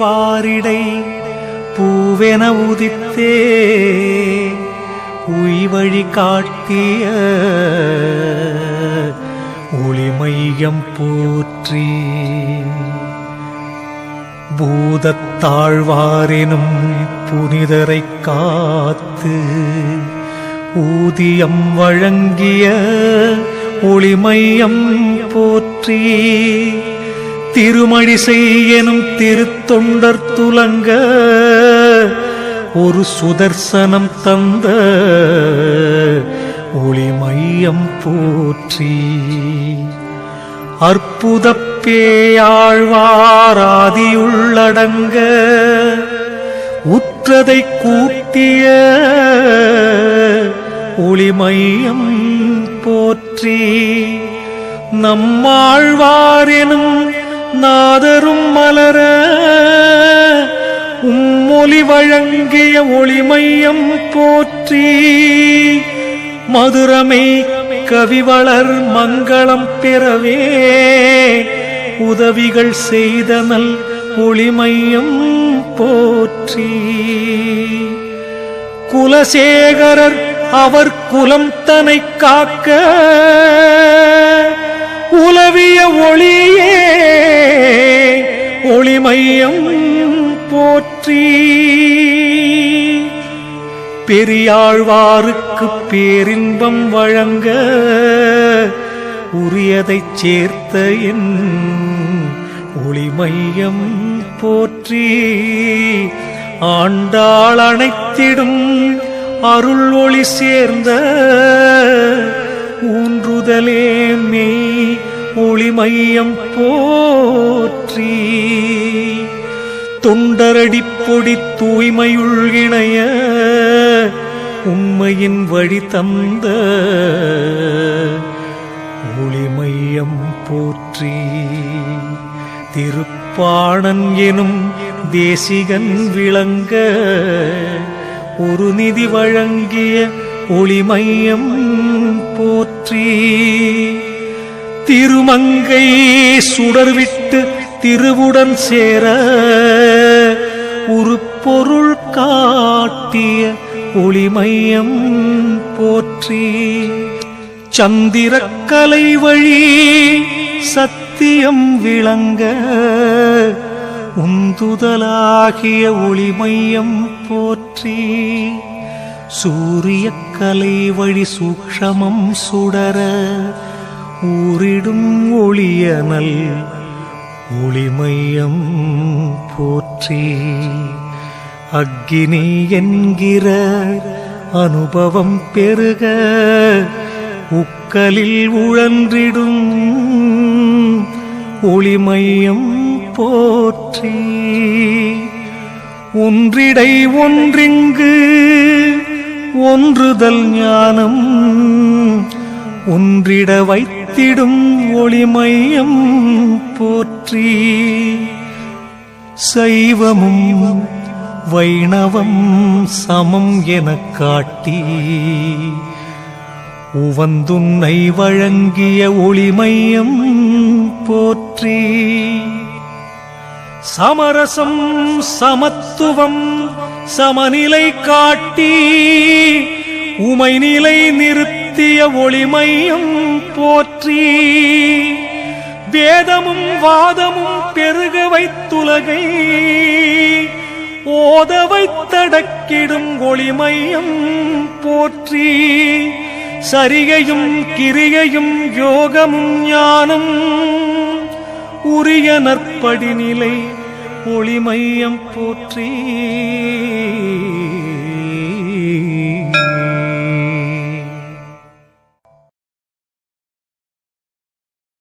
பாரிடை பூவென உதித்தே உய்வழி காட்டிய ஒளிமையம் போற்றி. பூதத்தாழ்வாரினும் புனிதரை காத்து ஊதியம் வழங்கிய ஒளிமையம் போற்றி. திருமழிசை செய்யனும் திருத்தொண்டர் துலங்க ஒரு சுதர்சனம் தந்த ஒளிமையம் போற்றி. அற்புத பேயாழ்வாராதியுள்ளடங்க உற்றதை கூட்டிய ஒளிமையம் போற்றி. நம்மாழ்வாரெனும் நாதரும் மலர உம்மொழி வழங்கிய ஒளிமையம் போற்றி மதுரமை கவிவளர் மங்களம் பெறவே உதவிகள் செய்தனல் ஒளிமையம் போற்றி. குலசேகரர் அவர் குலம் தனை காக்க உலவிய ஒளியே ஒளிமையம் போற்றி. பெரியாழ்வாருக்கு பேரின்பம் வழங்க உரியதைச் சேர்த்த என் ஒளிமையம் போற்றி. ஆண்டாள் அணைத்திடும் அருள் ஒளி சேர்ந்த ஊன்றுதலே மெய் ஒளிமையம் போற்றி. தொண்டரடி பொடி தூய்மையுள் இணைய உண்மையின் வழி தந்த ஒளிமையம் போற்றி. திருப்பாணன் எனும் தேசிகன் விளங்க ஒரு நிதி வழங்கிய ஒளிமையம் போற்றி திருமங்கை சுடர்விட்டு திருவுடன் சேர ஒரு பொருள் காட்டிய ஒளிமையம் போற்றி. சந்திரக்கலை வழி சத்தியம் விளங்க உந்துதலாகிய ஒளிமையம் போற்றி. சூரியக்கலை வழி சூக்ஷமம் சுடர ஊரிடும் ஒளியனல் ஒளிமையம் போற்றி. அக்கினி என்கிற அனுபவம் பெருக உக்கலில் உழன்றிடும் ஒளிமையம் போற்றி. ஒன்றிடை ஒன்றிங்கு ஒன்றுதல் ஞானம் ஒன்றிட வைத்திடும் ஒளிமையம் போற்றி சைவமும் வைணவம் சமம் எனக் காட்டி உவந்துன்னை வழங்கிய ஒளிமையம் போற்றி சமரசம் சமத்துவம் சமநிலை காட்டி உமைநிலை நிறுத்திய ஒளிமையும் போற்றி வேதமும் வாதமும் பெருக வைத்துலகை ஓத வைத்தடக்கிடும் ஒளிமையும் போற்றி சரிகையும் கிரிகையும் யோகமும் ஞானம் உரிய நற்படி நிலை ஒளிமையம் போற்றி